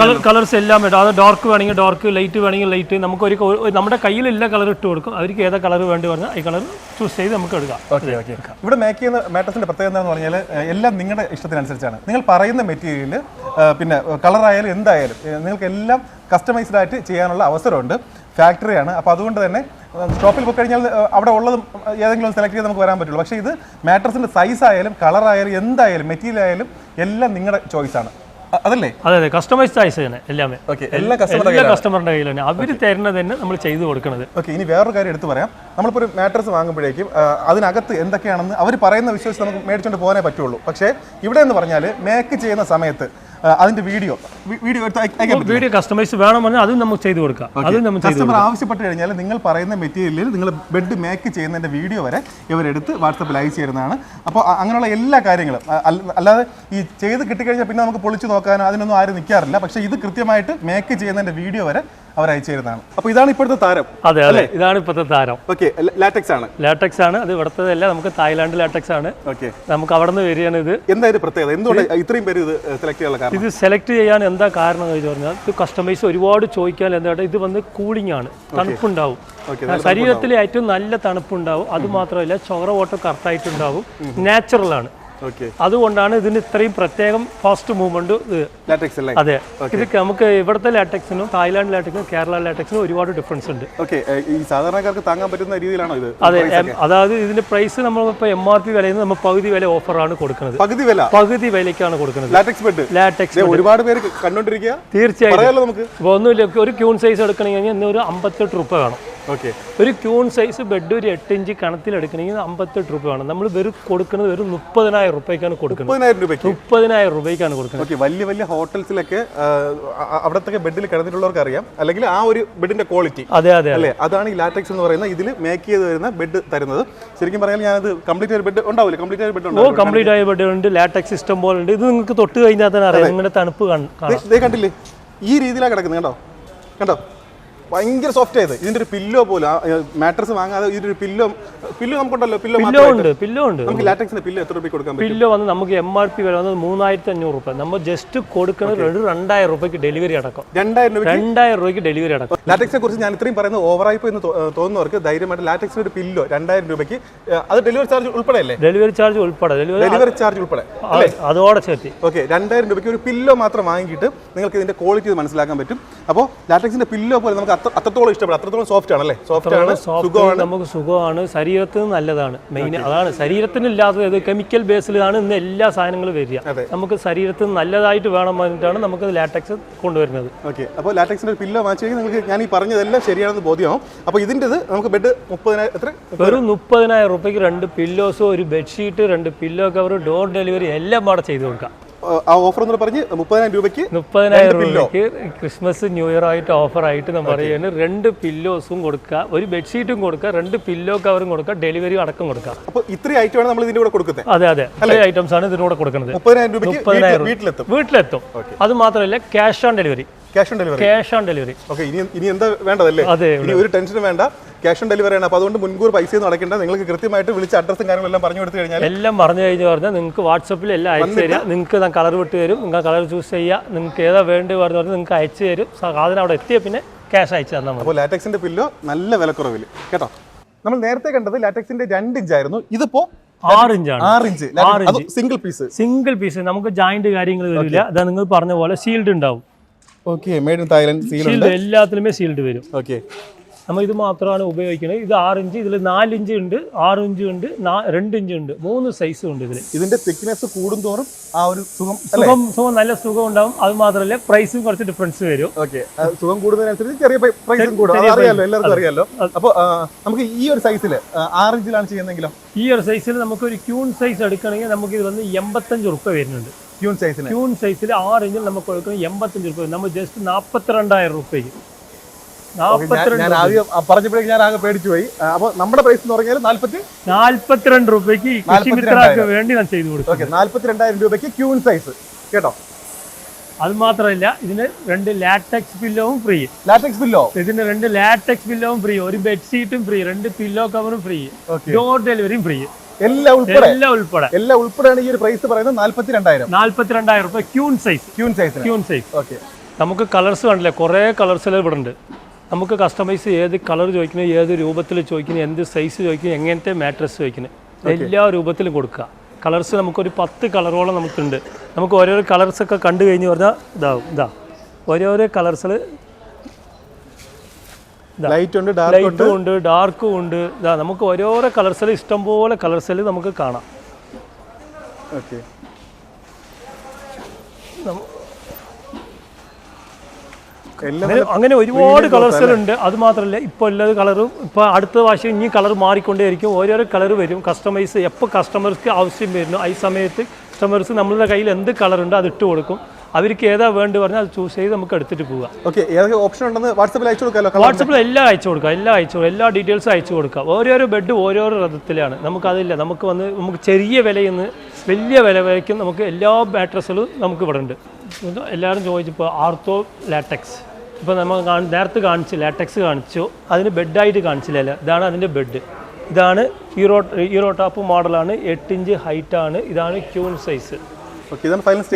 കളർ കളേഴ്സ് എല്ലാം ഇടാം. അത് ഡാർക്ക് വേണമെങ്കിൽ ഡാർക്ക് ലൈറ്റ് വേണമെങ്കിൽ ലൈറ്റ് നമുക്ക് ഒരു നമ്മുടെ കയ്യിലുള്ള കളർ ഇട്ട് കൊടുക്കും. അവർക്ക് ഏതാ കളർ വേണ്ടി പറഞ്ഞാൽ ഈ കളർ ചൂസ് ചെയ്ത് നമുക്ക് എടുക്കാം. Okay okay. ഇവിടെ മേക്ക് ചെയ്യുന്ന മാറ്റസിന്റെ പ്രത്യേകത എന്താണെന്ന് പറഞ്ഞാൽ എല്ലാം നിങ്ങളുടെ ഇഷ്ടത്തിനനുസരിച്ചാണ്. നിങ്ങൾ പറയുന്ന മെറ്റീരിയൽ പിന്നെ കളറായാലും ആയാലും എന്തായാലും നിങ്ങൾക്ക് എല്ലാം കസ്റ്റമൈസ്ഡ് ആയിട്ട് ചെയ്യാനുള്ള അവസരമുണ്ട്. ഫാക്ടറിയാണ് അപ്പോൾ അതുകൊണ്ട് തന്നെ ഷോപ്പിൽ പോയി കഴിഞ്ഞാൽ അവിടെ ഉള്ളത് ഏതെങ്കിലും സെലക്ട് ചെയ്ത് നമുക്ക് വരാൻ പറ്റുള്ളൂ. പക്ഷേ ഇത് മാട്രസിന്റെ സൈസ് ആയാലും കളർ ആയാലും എന്തായാലും മെറ്റീരിയൽ ആയാലും എല്ലാം നിങ്ങളുടെ ചോയ്സാണ് അതല്ലേ? അതെ അതെ. കസ്റ്റമൈസ് സൈസ് തന്നെ എല്ലാം ഓക്കെ എല്ലാ എല്ലാ കസ്റ്റമറിന്റെ കയ്യിൽ തന്നെ അവർ തരുന്നത് തന്നെ നമ്മൾ ചെയ്തു കൊടുക്കുന്നത് ഓക്കെ ഇനി വേറൊരു കാര്യം എടുത്തു പറയാം. നമ്മളിപ്പോൾ ഒരു മാട്രസ് വാങ്ങുമ്പോഴേക്കും അതിനകത്ത് എന്തൊക്കെയാണെന്ന് അവർ പറയുന്ന വിശ്വസിച്ച് നമുക്ക് മേടിച്ചുകൊണ്ട് പോകാനേ പറ്റുള്ളൂ. പക്ഷേ ഇവിടെ എന്ന് പറഞ്ഞാൽ മേക്ക് ചെയ്യുന്ന സമയത്ത് അതിന്റെ വീഡിയോ. വീഡിയോ എടുത്ത് വീഡിയോ കസ്റ്റമൈസ് വേണം പറഞ്ഞാൽ അതും നമുക്ക് ചെയ്തു കൊടുക്കാം. അതും നമ്മൾ കസ്റ്റമർ ആവശ്യപ്പെട്ട് കഴിഞ്ഞാൽ നിങ്ങൾ പറയുന്ന മെറ്റീരിയലിൽ നിങ്ങൾ ബെഡ് മേക്ക് ചെയ്യുന്നതിന്റെ വീഡിയോ വരെ ഇവരെടുത്ത് വാട്സപ്പിൽ അയച്ചു തരുന്നതാണ്. അപ്പോൾ അങ്ങനെയുള്ള എല്ലാ കാര്യങ്ങളും അല്ലാതെ ഈ ചെയ്ത് കിട്ടിക്കഴിഞ്ഞാൽ പിന്നെ നമുക്ക് പൊളിച്ചു നോക്കാനോ അതിനൊന്നും ആരും നിൽക്കാറില്ല പക്ഷേ ഇത് കൃത്യമായിട്ട് മേക്ക് ചെയ്യുന്നതിന്റെ വീഡിയോ വരെ അവർ അയച്ചു തരുന്നതാണ് അപ്പോൾ ഇതാണ് ഇപ്പോഴത്തെ താരം അതെ അതെ. ഇതാണ് ഇപ്പോഴത്തെ താരം. ഓക്കെ ലാറ്റക്സ് ആണ്. ലാറ്റക്സ് ആണ്. അത് ഇവിടുത്തെ അല്ല നമുക്ക് തായ്ലാന്റ് ലാറ്റക്സ് ആണ്. ഓക്കെ. നമുക്ക് അവിടെ നിന്ന് വരികയാണ് ഇത്. എന്തായാലും പ്രത്യേകത? എന്തുകൊണ്ട് ഇത്രയും പേര് ഇത് സെലക്ട് ചെയ്യാനുള്ള കാരണം? ഇത് സെലക്ട് ചെയ്യാൻ എന്താ കാരണം എന്ന് പറഞ്ഞാൽ ഇത് കസ്റ്റമൈസ് ഒരുപാട് ചോദിക്കാൻ എന്താ ഇത് വന്ന് കൂളിംഗ് ആണ്. തണുപ്പുണ്ടാവും. ശരീരത്തിൽ ഏറ്റവും നല്ല തണുപ്പുണ്ടാവും. അത് മാത്രമല്ല ചോറ ഓട്ടം കറക്റ്റായിട്ടുണ്ടാവും നാച്ചുറൽ ആണ്. അതുകൊണ്ടാണ് ഇതിന് ഇത്രയും പ്രത്യേകം ഫാസ്റ്റ് മൂവ്മെന്റ് ലാറ്റക്സ് അതെ. ഇത് നമുക്ക് ഇവിടുത്തെ ലാറ്റക്സിനും തായ്ലാന്റ് ലാറ്റക്സിനും കേരള ലാറ്റക്സിനും ഒരുപാട് ഡിഫറൻസ് ഉണ്ട്. ഈ സാധാരണക്കാർക്ക് താങ്ങാൻ പറ്റുന്ന രീതിയിലാണോ ഇത്? അതെ അതായത് ഇതിന്റെ പ്രൈസ് നമ്മൾ എം ആർ പി വിലയിൽ നിന്ന് നമ്മൾ പകുതി വില ഓഫറാണ് കൊടുക്കുന്നത്. പകുതി വില? പകുതി വിലയ്ക്കാണ് കൊടുക്കുന്നത്. ലാറ്റക്സ് ബെഡ് ലാറ്റക്സ് ഒരുപാട് പേര് കണ്ടോണ്ടിരിക്കുക തീർച്ചയായും നമുക്ക്. ഒന്നുമില്ല ഒരു ക്യൂൺ സൈസ് എടുക്കണമെങ്കിൽ ഇന്ന് ഒരു അമ്പത്തെട്ട് രൂപ വേണം. ഓക്കെ ഒരു ക്യൂൺ സൈസ് ബെഡ് ഒരു എട്ട് ഇഞ്ച് കണത്തിൽ എടുക്കണമെങ്കിൽ അമ്പത്തെട്ട് രൂപയാണ്. നമ്മൾ വെറും കൊടുക്കുന്നത് വെറും മുപ്പതിനായിരം രൂപയ്ക്കാണ് കൊടുക്കുന്നത്. മുപ്പതിനായിരം രൂപയ്ക്ക്? മുപ്പതിനായിരം രൂപയ്ക്കാണ് കൊടുക്കുന്നത്. ഓക്കെ വലിയ വലിയ ഹോട്ടൽസിലൊക്കെ അവിടത്തെ ബെഡിൽ കിടന്നിട്ടുള്ളവർക്ക് അറിയാം. അല്ലെങ്കിൽ ആ ഒരു ബെഡിന്റെ ക്വാളിറ്റി. അതെ അതെ അല്ലേ? അതാണ് ഈ ലാറ്റക്സ് എന്ന് പറയുന്ന ഇതിൽ മേക്ക് ചെയ്ത് വരുന്ന ബെഡ് തരുന്നത്. ശരിക്കും പറഞ്ഞാൽ ഞാനത് കംപ്ലീറ്റ് ഒരു ബെഡ് ഉണ്ടാവില്ല? കംപ്ലീറ്റ് ആയ ബെഡ് ഓ ഉണ്ടാവും കംപ്ലീറ്റ് ആയ ബെഡ് ഉണ്ട് ലാറ്റക്സ് സിസ്റ്റം പോലെ ഉണ്ട് ഇത് നിങ്ങൾക്ക് തൊട്ട് കഴിഞ്ഞാൽ തന്നെ അറിയാം. നിങ്ങളുടെ തണുപ്പ് കാണ- കാണാം കണ്ടില്ലേ? ഈ രീതിയിലാണ് കിടക്കുന്നത്. കണ്ടോ? കണ്ടോ? ഭയങ്കര സോഫ്റ്റ് ആയത്. ഇതിന്റെ ഒരു പില്ലോ പോലെ മാട്രസ് വാങ്ങാതെ ഇതിന്റെ ഒരു പില്ലോ പില്ലോ നമുക്കുണ്ടല്ലോ പില്ലോ പില്ലോ ഉണ്ട് പില്ലോ ഉണ്ട്. നമുക്ക് ലാറ്റക്സിന്റെ പില്ലോ എത്ര രൂപയ്ക്ക് കൊടുക്കാൻ പില്ലോ വന്ന് നമുക്ക് എം ആർ പി വില വന്നത് മൂന്നായിരത്തി അഞ്ഞൂറ് രൂപ. നമ്മൾ ജസ്റ്റ് കൊടുക്കുന്നത് ഒരു രണ്ടായിരം രൂപയ്ക്ക് ഡെലിവറി അടക്കം. രണ്ടായിരം രൂപ രണ്ടായിരം രൂപയ്ക്ക് ഡെലിവറി അടക്കം. ലാറ്റക്സിനെ കുറിച്ച് ഞാൻ ഇത്രയും പറയുന്നത് ഓവറായി പോയി എന്ന് തോന്നുന്നവർക്ക് ധൈര്യമായിട്ട് ലാറ്റക്സിന്റെ ഒരു പില്ലോ രണ്ടായിരം രൂപയ്ക്ക് അത് ഡെലിവറി ചാർജ് ഉൾപ്പെടെ അല്ലേ ഡെലിവറി ചാർജ് ഉൾപ്പെടെ ഡെലിവറി ചാർജ് ഉൾപ്പെടെ. അതോടെ ചേർത്തി ഓക്കെ രണ്ടായിരം രൂപയ്ക്ക് ഒരു പില്ലോ മാത്രം വാങ്ങിയിട്ട് നിങ്ങൾക്ക് ഇതിന്റെ ക്വാളിറ്റി മനസ്സിലാക്കാൻ പറ്റും. അപ്പോൾ ലാറ്റക്സിന്റെ പില്ലോ പോലെ നമുക്ക് അത്രത്തോളം ഇഷ്ടപ്പെടും. അത്രത്തോളം സോഫ്റ്റ് ആണല്ലേ സോഫ്റ്റ് ആണ് സുഖമാണ്. നമുക്ക് സുഖമാണ്. ശരീരത്തിന് നല്ലതാണ്. മെയിൻ അതാണ്. ശരീരത്തിന് ഇല്ലാത്തത് കെമിക്കൽ ബേസിലാണ് ഇന്ന് എല്ലാ സാധനങ്ങളും വരിക. നമുക്ക് ശരീരത്തിന് നല്ലതായിട്ട് വേണം പറഞ്ഞിട്ടാണ് നമുക്ക് ലാറ്റക്സ് കൊണ്ടുവരുന്നത്. ഓക്കെ അപ്പോൾ ലാറ്റക്സിന്റെ ഒരു പില്ലോ വാങ്ങിച്ചു കഴിഞ്ഞാൽ നിങ്ങൾക്ക് ഞാൻ ഈ പറഞ്ഞതെല്ലാം ശരിയാണെന്ന് ബോധ്യമാവും. അപ്പോൾ ഇതിന്റെത് നമുക്ക് ബെഡ് മുപ്പതിനായിരം എത്ര? ഒരു മുപ്പതിനായിരം റുപ്യക്ക് രണ്ട് പില്ലോസും ഒരു ബെഡ്ഷീറ്റ് രണ്ട് പില്ലോ കവർ ഡോർ ഡെലിവറി എല്ലാം അവിടെ ചെയ്തു കൊടുക്കാം. ആ ഓഫർ എന്ന് പറഞ്ഞ് മുപ്പതിനായിരം രൂപയ്ക്ക് മുപ്പതിനായിരം രൂപയ്ക്ക് ക്രിസ്മസ് ന്യൂ ഇയർ ആയിട്ട് ഓഫർ ആയിട്ട് നമ്മൾ പറയുന്നത് രണ്ട് പില്ലോസും കൊടുക്കുക. ഒരു ബെഡ്ഷീറ്റും കൊടുക്കുക. രണ്ട് പില്ലോ കവറും കൊടുക്കുക. ഡെലിവറി അടക്കം കൊടുക്കുക. അപ്പോൾ ഇത്രയും ഐറ്റമാണ് നമ്മൾ ഇതിന്റെ കൂടെ കൊടുക്കുന്നത്. അതെ അതെ. ഇത്രയും ഐറ്റംസ് ആണ് ഇതിനൂടെ കൊടുക്കുന്നത്. മുപ്പതിനായിരം രൂപയ്ക്ക് വീട്ടിലെത്തും. വീട്ടിലെത്തും. അത് മാത്രമല്ല cash on delivery cash on delivery cash on delivery okay ഇനി ഇനി എന്താ വേണ്ടതല്ലേ? അതെ ഇനി ഒരു ടെൻഷനും വേണ്ട. ക്യാഷ് ഓൺ ഡെലിവറി ആണ്. അപ്പോൾ അതുകൊണ്ട് മുൻകൂർ പൈസ ഒന്നും അടയ്ക്കേണ്ട നിങ്ങൾക്ക് കൃത്യമായിട്ട് വിളിച്ച അഡ്രസ്സും കാര്യങ്ങളെല്ലാം പറഞ്ഞു കൊടുത്തു കഴിഞ്ഞാൽ എല്ലാം പറഞ്ഞു കഴിഞ്ഞു പറഞ്ഞാൽ നിങ്ങൾക്ക് വാട്സപ്പിൽ എല്ലാം അയച്ചു തരിക നിങ്ങൾക്ക് ഞാൻ കളർ വിട്ട് തരും. നിങ്ങൾ കളർ ചൂസ് ചെയ്യുക നിങ്ങൾക്ക് ഏതാ വേണ്ടി പറഞ്ഞു പറഞ്ഞാൽ നിങ്ങൾക്ക് അയച്ചു തരും. സാധനം അവിടെ എത്തിയ പിന്നെ ക്യാഷ് അയച്ചു തന്നാൽ മതി. അപ്പോൾ ലാറ്റക്സിന്റെ പില്ലോ നല്ല വിലക്കുറവിൽ കേട്ടോ? നമ്മൾ നേരത്തെ കണ്ടത് ലാറ്റക്സിന്റെ രണ്ട് ഇഞ്ച് ആയിരുന്നു ഇതിപ്പോ ആറ് ആണ് ആറ് ഇഞ്ച്. ആറ് അത് സിംഗിൾ പീസ് സിംഗിൾ പീസ് നമുക്ക് ജോയിന്റ് കാര്യങ്ങൾ വരില്ല. അതാ നിങ്ങൾ പറഞ്ഞ പോലെ സീൽഡ് ഉണ്ടാവും. Okay made in Thailand seal sealed എല്ലാത്തിലുമേ sealed വരും. ഓക്കെ നമ്മൾ ഇത് മാത്രമാണ് ഉപയോഗിക്കുന്നത്. ഇത് ആറ് ഇഞ്ച് ഇതിൽ നാല് ഇഞ്ച് ഉണ്ട് ആറ് ഇഞ്ച് ഉണ്ട് രണ്ട് ഇഞ്ച് ഉണ്ട്. മൂന്ന് സൈസും ഉണ്ട് ഇതിൽ ഇതിന്റെ തിക്നെസ് കൂടുന്തോറും ആ ഒരു സുഖം സുഖം സുഖം നല്ല സുഖം ഉണ്ടാവും. അത് മാത്രമല്ല പ്രൈസും കുറച്ച് ഡിഫറൻസ് വരും. ഓക്കെ സുഖം കൂടുന്നതിനനുസരിച്ച് ചെറിയ പ്രൈസും കൂടും. അറിയാലോ എല്ലാവർക്കും അറിയാലോ. അപ്പോൾ നമുക്ക് ഈ ഒരു സൈസിൽ ആറ് ഇഞ്ചിലാണ് ചെയ്യുന്നതെങ്കിലും ഈ ഒരു സൈസിൽ നമുക്ക് ഒരു ക്യൂൺ സൈസ് എടുക്കണമെങ്കിൽ നമുക്ക് ഇത് വന്ന് എൺപത്തഞ്ച് ഉറുപ്പ വരുന്നുണ്ട്. ക്യൂൺ സൈസിന് ക്യൂൺ സൈസിൽ ആറ് ഇഞ്ചിൽ നമുക്ക് കൊടുക്കുന്നത് എൺപത്തഞ്ച് ഉറുപ്പ നമ്മൾ ജസ്റ്റ് നാൽപ്പത്തിരണ്ടായിരം റുപ്യക്ക് ഞാൻ നാൽപ്പത്തിരണ്ട് ആദ്യം പറഞ്ഞപ്പോഴേക്ക് ഞാൻ ആകെ പേടിച്ചു പോയി. അപ്പോൾ നമ്മുടെ പ്രൈസ് എന്ന് പറഞ്ഞാൽ നാല്പത്തി നാൽപ്പത്തിരണ്ട് റുപ്യക്ക് കൃഷിമിത്രക്ക് വേണ്ടി ഞാൻ ചെയ്തു കൊടുക്കും ഓക്കെ നാല്പത്തി രണ്ടായിരം രൂപയ്ക്ക് ക്യൂൺ സൈസ് കേട്ടോ? അത് മാത്രമല്ല ഇതിന് രണ്ട് ലാറ്റക്സ് പില്ലോവും ഫ്രീ ലാറ്റക്സ് പില്ലോ ഇതിന് രണ്ട് ലാറ്റക്സ് പില്ലോവും ഫ്രീ ഒരു ബെഡ്ഷീറ്റും ഫ്രീ രണ്ട് പില്ലോ കവറും ഫ്രീ. ഡോർ ഡെലിവറിയും ഫ്രീ എല്ലാം ഉൾപ്പെടെ? എല്ലാം ഉൾപ്പെടെ. എല്ലാം ഉൾപ്പെടെയാണ് ഈ ഒരു പ്രൈസ് പറയുന്നത് നാല്പത്തിരണ്ടായിരം. നാല്പത്തിരണ്ടായിരം രൂപ റുപ്യ queen size queen size queen size okay. നമുക്ക് കളേഴ്സ് കണ്ടില്ലേ? കുറേ കളേഴ്സ് ഇവിടെ ഉണ്ട് നമുക്ക് കസ്റ്റമൈസ് ഏത് കളർ ചോദിക്കുന്നത് ഏത് രൂപത്തിൽ ചോദിക്കുന്നത് എന്ത് സൈസ് ചോദിക്കുന്നത് എങ്ങനത്തെ മാട്രസ് ചോദിക്കുന്നത് എല്ലാ രൂപത്തിലും കൊടുക്കുക. കളേഴ്സ് നമുക്കൊരു പത്ത് കളറോളം നമുക്കുണ്ട്. നമുക്ക് ഓരോരോ കളേഴ്സൊക്കെ കണ്ടു കഴിഞ്ഞ് പറഞ്ഞാൽ ഇതാവും. ഇതാ. ഓരോരോ കളേഴ്സിൽ ലൈറ്റ് ഉണ്ട് ഡാർക്ക് ഉണ്ട് ലൈറ്റും ഉണ്ട്. ഡാർക്കും ഉണ്ട്. ഇതാ നമുക്ക് ഓരോരോ കളർസിൽ ഇഷ്ടംപോലെ കളർസിൽ നമുക്ക് കാണാം. ഓക്കെ അങ്ങനെ ഒരുപാട് കളേഴ്സുകളുണ്ട്. അത് മാത്രമല്ല ഇപ്പൊ എല്ലാ കളറും ഇപ്പൊ അടുത്ത പ്രാവശ്യം ഇനി കളർ മാറിക്കൊണ്ടേയിരിക്കും. ഓരോരോ കളർ വരും. കസ്റ്റമൈസ് എപ്പോൾ കസ്റ്റമേഴ്സ്ക്ക് ആവശ്യം വരുന്നു ഈ സമയത്ത് കസ്റ്റമേഴ്സ് നമ്മളുടെ കയ്യിൽ എന്ത് കളർ ഉണ്ട് അത് ഇട്ട് കൊടുക്കും. അവർക്ക് ഏതാ വേണ്ടി പറഞ്ഞാൽ അത് ചൂസ് ചെയ്ത് നമുക്ക് എടുത്തിട്ട് പോകാം. ഓക്കെ ഏതൊക്കെ ഓപ്ഷൻ ഉണ്ടെന്ന് വാട്സപ്പിൽ അയച്ചു കൊടുക്കാം വാട്സപ്പിൽ എല്ലാം അയച്ചു കൊടുക്കാം എല്ലാം അയച്ചു കൊടുക്കാം എല്ലാ ഡീറ്റെയിൽസും അയച്ചു കൊടുക്കാം. ഓരോരോ ബെഡ് ഓരോരോ രഥത്തിലാണ്. നമുക്കതില്ല നമുക്ക് വന്ന് നമുക്ക് ചെറിയ വിലയിൽ നിന്ന് വലിയ വില വരയ്ക്കും. നമുക്ക് എല്ലാ മാട്രസുകളും നമുക്ക് ഇവിടെ ഉണ്ട് എല്ലാവരും ചോദിച്ചപ്പോൾ ആർത്തോ ലാറ്റക്സ് ഇപ്പോൾ നമ്മൾ നേരത്തെ കാണിച്ചില്ല ലാറ്റക്സ് കാണിച്ചു അതിന് ബെഡായിട്ട് കാണിച്ചില്ല ഇതാണ് അതിന്റെ ബെഡ് ഇതാണ് ഹീറോ ഹീറോ ടോപ്പ് മോഡലാണ് എട്ട് ഇഞ്ച് ഹൈറ്റാണ് ഇതാണ് ക്യൂൺ സൈസ്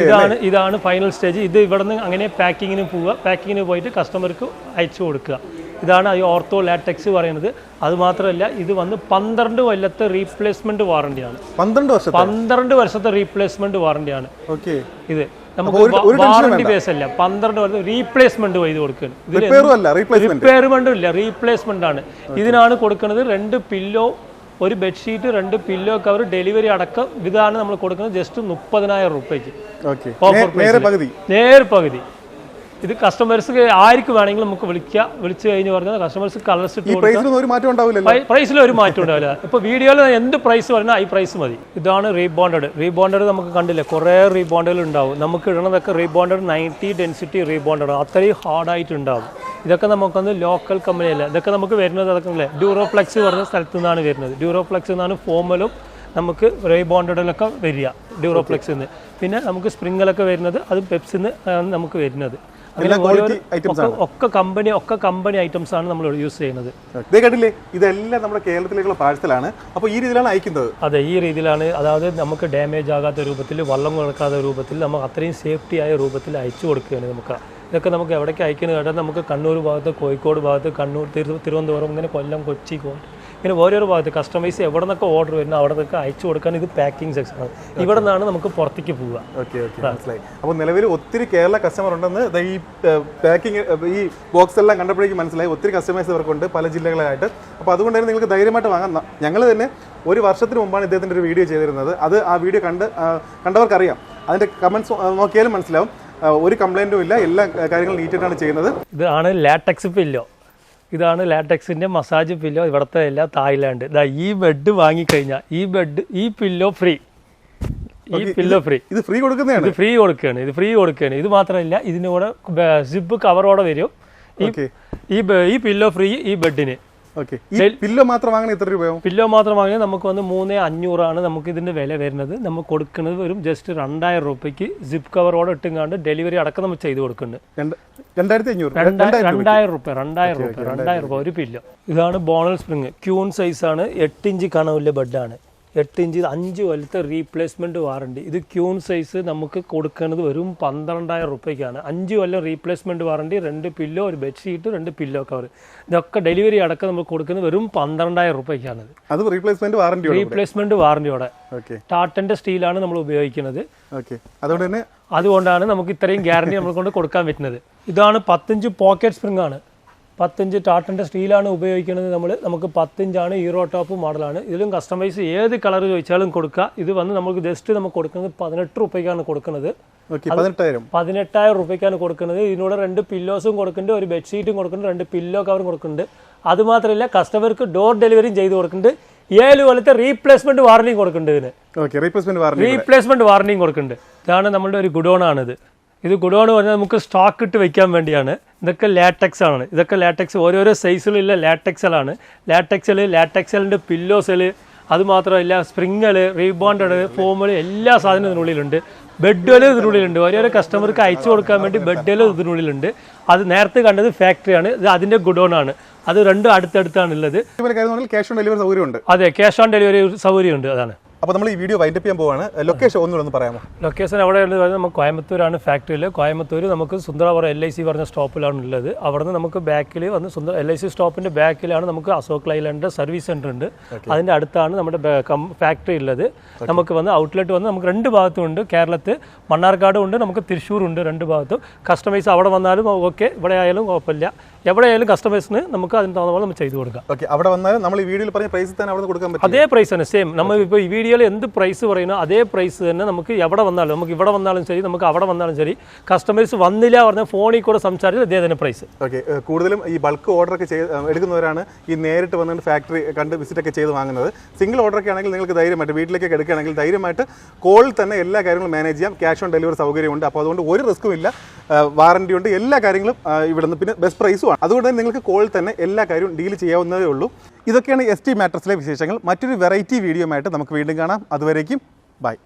ഇതാണ് ഇതാണ് ഫൈനൽ സ്റ്റേജ് ഇത് ഇവിടെ നിന്ന് അങ്ങനെ പാക്കിങ്ങിന് പോവുക പാക്കിങ്ങിന് പോയിട്ട് കസ്റ്റമർക്ക് അയച്ചു കൊടുക്കുക. ഇതാണ് ഈ ഓർത്തോ ലാറ്റക്സ് പറയുന്നത്. അത് മാത്രമല്ല ഇത് വന്ന് പന്ത്രണ്ട് കൊല്ലത്തെ റീപ്ലേസ്മെന്റ് വാറണ്ടിയാണ് പന്ത്രണ്ട് വർഷം പന്ത്രണ്ട് വർഷത്തെ റീപ്ലേസ്മെന്റ് വാറണ്ടിയാണ് ഓക്കെ ഇത്. നമുക്ക് വാറണ്ടി ബേസ് അല്ല. പന്ത്രണ്ട് വർഷം റീപ്ലേസ്മെന്റ് ചെയ്ത് കൊടുക്കുകയാണ്. അല്ല റിപ്പയർമെന്റും ഇല്ല റീപ്ലേസ്മെന്റ് ആണ്. ഇതിനാണ് കൊടുക്കുന്നത് രണ്ട് പില്ലോ ഒരു ബെഡ്ഷീറ്റ് രണ്ട് പില്ലോ കവർ ഡെലിവറി അടക്കം ഇതാണ് നമ്മൾ കൊടുക്കുന്നത് ജസ്റ്റ് മുപ്പതിനായിരം റുപ്യക്ക്. നേരെ പകുതി. ഇത് കസ്റ്റമേഴ്സ് ആർക്ക് വേണമെങ്കിലും നമുക്ക് വിളിക്കുക വിളിച്ചു കഴിഞ്ഞ് പറഞ്ഞാൽ കസ്റ്റമേഴ്സ് ഈ ഒരു മാറ്റം പ്രൈസിൽ ഒരു മാറ്റം ഉണ്ടാവില്ല. ഇപ്പൊ വീഡിയോയിൽ എന്ത് പ്രൈസ് പറഞ്ഞാൽ ഈ പ്രൈസ് മതി. ഇതാണ് റീബോണ്ടഡ് റീബോണ്ടഡ് നമുക്ക് കണ്ടില്ല? കുറേ റീബോണ്ടുകൾ ഉണ്ടാവും. നമുക്ക് ഇടണതൊക്കെ റീബോണ്ടഡ് നയന്റി ഡെൻസിറ്റി റീബോണ്ടഡ് അത്രയും ഹാർഡായിട്ട് ഉണ്ടാവും. ഇതൊക്കെ നമുക്കൊന്ന് ലോക്കൽ കമ്പനിയല്ല ഇതൊക്കെ നമുക്ക് വരുന്നത് അതൊക്കെ ഡ്യൂറോഫ്ലക്സ് ഡ്യൂറോപ്ലെക്സ് പറഞ്ഞ സ്ഥലത്തു നിന്നാണ് വരുന്നത്. ഡ്യൂറോഫ്ലക്സ് എന്നാണ് ഫോമലും നമുക്ക് റീബോണ്ടഡിലൊക്കെ വരിക. ഡ്യൂറോഫ്ലക്സ് നിന്ന് പിന്നെ നമുക്ക് സ്പ്രിങ്ങിലൊക്കെ വരുന്നത് അത് പെപ്സിന്ന് നമുക്ക് വരുന്നത്. ഒക്കെ- കമ്പനി ഒക്കെ കമ്പനി ഐറ്റംസ് ആണ് നമ്മൾ യൂസ് ചെയ്യുന്നത്. ഇതേ കേട്ടില്ലേ ഇതെല്ലാം നമ്മുടെ കേരളത്തിലേക്കുള്ള പാഴ്സലാണ്. അപ്പോൾ ഈ രീതിയിലാണ് അയക്കുന്നത്? അതെ ഈ രീതിയിലാണ്. അതായത് നമുക്ക് ഡാമേജ് ആകാത്ത രൂപത്തിൽ വള്ളം കൊടുക്കാത്ത രൂപത്തിൽ നമുക്ക് അത്രയും സേഫ്റ്റി ആയ രൂപത്തിൽ അയച്ചു കൊടുക്കുകയാണ് നമുക്ക്. ഇതൊക്കെ നമുക്ക് എവിടേക്ക് അയക്കുന്നത് കേട്ടാൽ നമുക്ക് കണ്ണൂർ ഭാഗത്ത് കോഴിക്കോട് ഭാഗത്ത് കണ്ണൂർ തിരു തിരുവനന്തപുരം ഇങ്ങനെ കൊല്ലം കൊച്ചി ഇങ്ങനെ ഓരോരോ ഭാഗത്ത് കസ്റ്റമൈസ് എവിടെ നിന്നൊക്കെ ഓർഡർ വരുന്നു അവിടെ നിന്നൊക്കെ അയച്ചു കൊടുക്കാൻ ഇത് പാക്കിംഗ് സെക്ഷൻ ആണ്. ഇവിടെ നിന്നാണ് നമുക്ക് പുറത്തേക്ക് പോവുക. ഓക്കെ ഓക്കെ മനസ്സിലായി. അപ്പോൾ നിലവിൽ ഒത്തിരി കേരള കസ്റ്റമർ ഉണ്ടെന്ന് ഈ പാക്കിംഗ് ഈ ബോക്സ് എല്ലാം കണ്ടപ്പോഴേക്കും മനസ്സിലായി. ഒത്തിരി കസ്റ്റമൈസ് ഇവർക്കുണ്ട് പല ജില്ലകളായിട്ട്. അപ്പോൾ അതുകൊണ്ട് തന്നെ നിങ്ങൾക്ക് ധൈര്യമായിട്ട് വാങ്ങാം. ഞങ്ങൾ തന്നെ ഒരു വർഷത്തിന് മുമ്പാണ് ഇദ്ദേഹത്തിന്റെ ഒരു വീഡിയോ ചെയ്തിരുന്നത്. അത് ആ വീഡിയോ കണ്ട് കണ്ടവർക്കറിയാം. അതിന്റെ കമൻസ് നോക്കിയാലും മനസ്സിലാവും. ഒരു കംപ്ലൈന്റും ഇല്ല. എല്ലാ കാര്യങ്ങളും നീറ്റായിട്ടാണ് ചെയ്യുന്നത്. ഇതാണ് ലാറ്റക്സ് പില്ലോ ഇതാണ് ലാറ്റക്സിന്റെ മസാജ് പില്ലോ ഇവിടുത്തെ എല്ലാ തായ്ലാൻഡ്. ഇതാ ഈ ബെഡ് വാങ്ങിക്കഴിഞ്ഞാൽ ഈ ബെഡ് ഈ പില്ലോ ഫ്രീ. ഈ പില്ലോ ഫ്രീ. ഇത് ഫ്രീ കൊടുക്കുന്നതാണ്? ഇത് ഫ്രീ കൊടുക്കുകയാണ് ഇത് ഫ്രീ കൊടുക്കുകയാണ്. ഇത് മാത്രമല്ല ഇതിനോട് സിബ് കവറോടെ വരും. ഈ ഈ പില്ലോ ഫ്രീ ഈ ബെഡിന്. ഓക്കെ പില്ലോ മാത്രം വാങ്ങണ എത്ര രൂപയോ പില്ലോ മാത്രം വാങ്ങിയാൽ നമുക്ക് വന്ന് മൂന്ന് അഞ്ഞൂറാണ് നമുക്ക് ഇതിന്റെ വില വരുന്നത്. നമുക്ക് കൊടുക്കുന്നത് വരും ജസ്റ്റ് രണ്ടായിരം രൂപയ്ക്ക് സിപ്പ് കവറോടെ ഇട്ടുങ്ങാണ്ട് ഡെലിവറി അടക്കം നമ്മൾ ചെയ്ത് കൊടുക്കുന്നുണ്ട്. രണ്ട് രണ്ടായിരത്തി അഞ്ഞൂറ് രണ്ടായിരം രൂപ രണ്ടായിരം രൂപ രണ്ടായിരം രൂപ ഒരു പില്ലോ. ഇതാണ് ബോണൽ സ്പ്രിങ് ക്യൂൺ സൈസ് ആണ് എട്ട് ഇഞ്ച് കനവിലെ ബെഡാണ് എട്ട് ഇഞ്ച് അഞ്ച് കൊല്ലത്തെ റീപ്ലേസ്മെന്റ് വാറണ്ടി ഇത് ക്യൂൺ സൈസ് നമുക്ക് കൊടുക്കുന്നത് വെറും പന്ത്രണ്ടായിരം റുപ്യക്കാണ്. അഞ്ച് കൊല്ലം റീപ്ലേസ്മെന്റ് വാറണ്ടി രണ്ട് പില്ലോ ഒരു ബെഡ്ഷീറ്റ് രണ്ട് പില്ലോ കവർ ഇതൊക്കെ ഡെലിവറി അടക്കം നമ്മൾ കൊടുക്കുന്നത് വെറും പന്ത്രണ്ടായിരം റുപ്യക്കാണ്. അത് റീപ്ലേസ്മെന്റ് വാറണ്ടി റീപ്ലേസ്മെന്റ് വാറണ്ടിയോടെ ഓക്കെ ടാട്ടന്റെ സ്റ്റീലാണ് നമ്മൾ ഉപയോഗിക്കുന്നത്. ഓക്കെ അതുകൊണ്ട് തന്നെ അതുകൊണ്ടാണ് നമുക്ക് ഇത്രയും ഗ്യാരണ്ടി നമ്മൾ കൊണ്ട് കൊടുക്കാൻ പറ്റുന്നത്. ഇതാണ് പത്തഞ്ച് പോക്കറ്റ് സ്പ്രിംഗ് ആണ്. പത്തഞ്ച് ടാട്ടിന്റെ സ്റ്റീലാണ് ഉപയോഗിക്കുന്നത് നമ്മൾ. നമുക്ക് പത്തഞ്ചാണ് ഹീറോ ടോപ്പ് മോഡലാണ്. ഇതിലും കസ്റ്റമൈസ് ഏത് കളർ ചോദിച്ചാലും കൊടുക്കുക. ഇത് വന്ന് നമുക്ക് ജസ്റ്റ് നമുക്ക് കൊടുക്കുന്നത് പതിനെട്ട് റുപ്യക്കാണ് കൊടുക്കുന്നത്. പതിനെട്ടായിരം. പതിനെട്ടായിരം റുപ്യക്കാണ് കൊടുക്കുന്നത്. ഇതിനോട് രണ്ട് പില്ലോസും കൊടുക്കുന്നുണ്ട്. ഒരു ബെഡ്ഷീറ്റും കൊടുക്കുന്നുണ്ട്. രണ്ട് പില്ലോ കവറും കൊടുക്കുന്നുണ്ട്. അതുമാത്രമല്ല കസ്റ്റമർക്ക് ഡോർ ഡെലിവറിയും ചെയ്ത് കൊടുക്കുന്നുണ്ട്. ഏഴ് കൊല്ലത്തെ റീപ്ലേസ്മെന്റ് വാർണിംഗ് കൊടുക്കുന്നുണ്ട് ഇതിന്. റീപ്ലേസ്മെന്റ് വാർണിംഗ് കൊടുക്കുന്നുണ്ട്. ഇതാണ് നമ്മളുടെ ഒരു ഗുഡോൺ ആണിത് ഇത് ഗുഡോൺ പറഞ്ഞാൽ നമുക്ക് സ്റ്റോക്ക് ഇട്ട് വെക്കാൻ വേണ്ടിയാണ്. ഇതൊക്കെ ലാറ്റക്സ് ആണ് ഇതൊക്കെ ലാറ്റക്സ് ഓരോരോ സൈസിലുള്ള ലാറ്റക്സലാണ് ലാറ്റക്സൽ ലാറ്റക്സലിന്റെ പില്ലോസൽ അതുമാത്രമല്ല സ്പ്രിങ്ങൽ റീബോണ്ടഡ് ഫോമുകൾ എല്ലാ സാധനവും ഇതിനുള്ളിലുണ്ട്. ബെഡുകൾ ഇതിനുള്ളിലുണ്ട്. ഓരോരോ കസ്റ്റമർക്ക് അയച്ചു കൊടുക്കാൻ വേണ്ടി ബെഡുകൾ ഇതിനുള്ളിലുണ്ട്. അത് നേരത്തെ കണ്ടത് ഫാക്ടറിയാണ് ഇത് അതിന്റെ ഗുഡോൺ ആണ്. അത് രണ്ടും അടുത്തടുത്താണ് ഉള്ളത്. ക്യാഷ് ഓൺ ഡെലിവറി സൗകര്യമുണ്ട്. അതെ ക്യാഷ് ഓൺ ഡെലിവറി സൗകര്യമുണ്ട്. അതാണ്. അപ്പോൾ നമ്മൾ ഈ വീഡിയോ വൈൻഡപ്പ് ചെയ്യാൻ പോവാണ്. ലൊക്കേഷൻ ഒന്നുകൂടെ ഒന്ന് പറയാമോ? ലൊക്കേഷൻ അവിടെ ഉള്ളത് പറയുന്നത് നമുക്ക് കോയമ്പത്തൂരാണ് ഫാക്ടറിയിൽ കോയമ്പത്തൂർ നമുക്ക് സുന്ദരപുരം എൽ ഐ സി പറഞ്ഞ സ്റ്റോപ്പിലാണ് ഉള്ളത്. അവിടെ നിന്ന് നമുക്ക് ബാക്കിൽ വന്ന് സുന്ദർ എൽ ഐ സി സ്റ്റോപ്പിന്റെ ബാക്കിലാണ് നമുക്ക് അശോക് ലൈലാൻഡ് സർവീസ് സെന്റർ ഉണ്ട്. അതിന്റെ അടുത്താണ് നമ്മുടെ ഫാക്ടറി ഉള്ളത്. നമുക്ക് വന്ന് ഔട്ട്ലെറ്റ് വന്ന് നമുക്ക് രണ്ട് ഭാഗത്തും ഉണ്ട്. കേരളത്തിൽ മണ്ണാർക്കാടും ഉണ്ട് നമുക്ക് തൃശ്ശൂർ ഉണ്ട് രണ്ട് ഭാഗത്തും. കസ്റ്റമൈസ് അവിടെ വന്നാലും ഓക്കെ ഇവിടെ ആയാലും കുഴപ്പമില്ല. എവിടെയായാലും കസ്റ്റമേഴ്സിന് നമുക്ക് അതിന് തോന്നുന്ന പോലെ നമ്മൾ ചെയ്തു കൊടുക്കാം. ഓക്കെ അവിടെ വന്നാൽ നമ്മൾ ഈ വീഡിയോയിൽ പറഞ്ഞ പ്രൈസ് തന്നെ അവിടെ കൊടുക്കാൻ പറ്റും അതേ പ്രൈസ് തന്നെ സെയിം നമ്മൾ ഇപ്പോൾ ഈ വീഡിയോയിൽ എന്ത് പ്രൈസ് പറയുന്നു അതേ പ്രൈസ് തന്നെ നമുക്ക് എവിടെ വന്നാലും നമുക്ക് ഇവിടെ വന്നാലും ശരി നമുക്ക് അവിടെ വന്നാലും ശരി കസ്റ്റമേഴ്സ് വന്നില്ല പറഞ്ഞാൽ ഫോണിൽ കൂടെ സംസാരിച്ചാൽ അതേ തന്നെ പ്രൈസ് ഓക്കെ കൂടുതലും ഈ ബൾക്ക് ഓർഡർ ഒക്കെ ചെയ്ത് എടുക്കുന്നവരാണ് ഈ നേരിട്ട് വന്നിട്ട് ഫാക്ടറി കണ്ട് വിസിറ്റ് ഒക്കെ ചെയ്ത് വാങ്ങുന്നത്. സിംഗിൾ ഓർഡർ ഒക്കെ ആണെങ്കിൽ നിങ്ങൾക്ക് ധൈര്യമായിട്ട് വീട്ടിലേക്ക് എടുക്കുകയാണെങ്കിൽ ധൈര്യമായിട്ട് കോളിൽ തന്നെ എല്ലാ കാര്യങ്ങളും മാനേജ് ചെയ്യാം. ക്യാഷ് ഓൺ ഡെലിവറി സൗകര്യമുണ്ട്. അപ്പോൾ അതുകൊണ്ട് ഒരു റിസ്ക്കും ഇല്ല. വാറണ്ടി ഉണ്ട്. എല്ലാ കാര്യങ്ങളും ഇവിടുന്ന്. ഇവിടെ നിന്ന് പിന്നെ ബെസ്റ്റ് പ്രൈസും ആണ് അതുകൊണ്ട് തന്നെ നിങ്ങൾക്ക് കോളിൽ തന്നെ എല്ലാ കാര്യവും ഡീൽ ചെയ്യാവുന്നതേ ഉള്ളൂ. ഇതൊക്കെയാണ് എസ് ടി മാട്രസിലെ വിശേഷങ്ങൾ. മറ്റൊരു വെറൈറ്റി വീഡിയോ ആയിട്ട് നമുക്ക് വീണ്ടും കാണാം. അതുവരേക്കും ബൈ